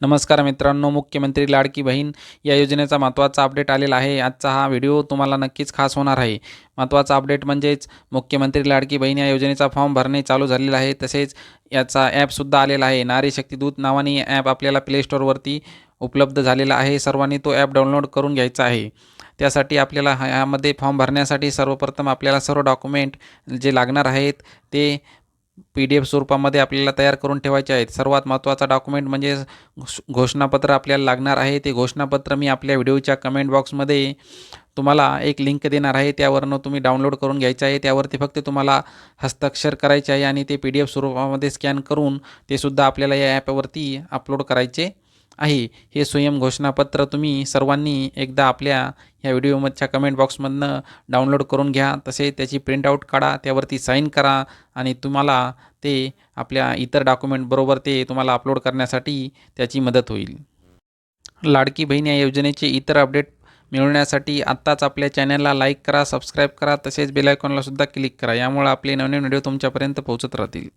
नमस्कार मित्रांनो मुख्यमंत्री लाडकी बहीण या योजनेचा महत्त्वाचा अपडेट आलेला आहे. आजचा हा व्हिडिओ तुम्हाला नक्कीच खास होणार आहे. महत्त्वाचा अपडेट म्हणजेच मुख्यमंत्री लाडकी बहीण या योजनेचा फॉर्म भरणे चालू झालेला आहे. तसेच याचा ॲपसुद्धा आलेला आहे. नारी शक्तीदूत नावाने ॲप आपल्याला प्ले स्टोअरवरती उपलब्ध झालेला आहे. सर्वांनी तो ॲप डाउनलोड करून घ्यायचा आहे. त्यासाठी आपल्याला ह्यामध्ये फॉर्म भरण्यासाठी सर्वप्रथम आपल्याला सर्व डॉक्युमेंट जे लागणार आहेत ते पी डी एफ स्वरूपामध्ये आपल्याला तयार करून ठेवायचे आहेत. सर्वात महत्त्वाचा डॉक्युमेंट म्हणजे घोषणापत्र आपल्याला लागणार आहे. ते घोषणापत्र मी आपल्या व्हिडिओच्या कमेंट बॉक्समध्ये तुम्हाला एक लिंक देणार आहे. त्यावरनं तुम्ही डाउनलोड करून घ्यायचं आहे. त्यावरती फक्त तुम्हाला हस्ताक्षर करायचे आहे आणि ते पी डी एफ स्वरूपामध्ये स्कॅन करून ते सुद्धा आपल्याला या ॲपवरती अपलोड करायचे आहे. हे स्वयं घोषणापत्र तुम्ही सर्वांनी एकदा आपल्या ह्या व्हिडिओमधच्या कमेंट बॉक्समधनं डाउनलोड करून घ्या. तसे त्याची प्रिंटआउट काढा त्यावरती साईन करा आणि तुम्हाला ते आपल्या इतर डॉक्युमेंटबरोबर ते तुम्हाला अपलोड करण्यासाठी त्याची मदत होईल. लाडकी बहीण या योजनेचे इतर अपडेट मिळवण्यासाठी आत्ताच आपल्या चॅनलला लाईक करा सबस्क्राईब करा. तसेच बेलायकॉनलासुद्धा क्लिक करा. यामुळे आपले नवीन व्हिडिओ तुमच्यापर्यंत पोहोचत राहतील.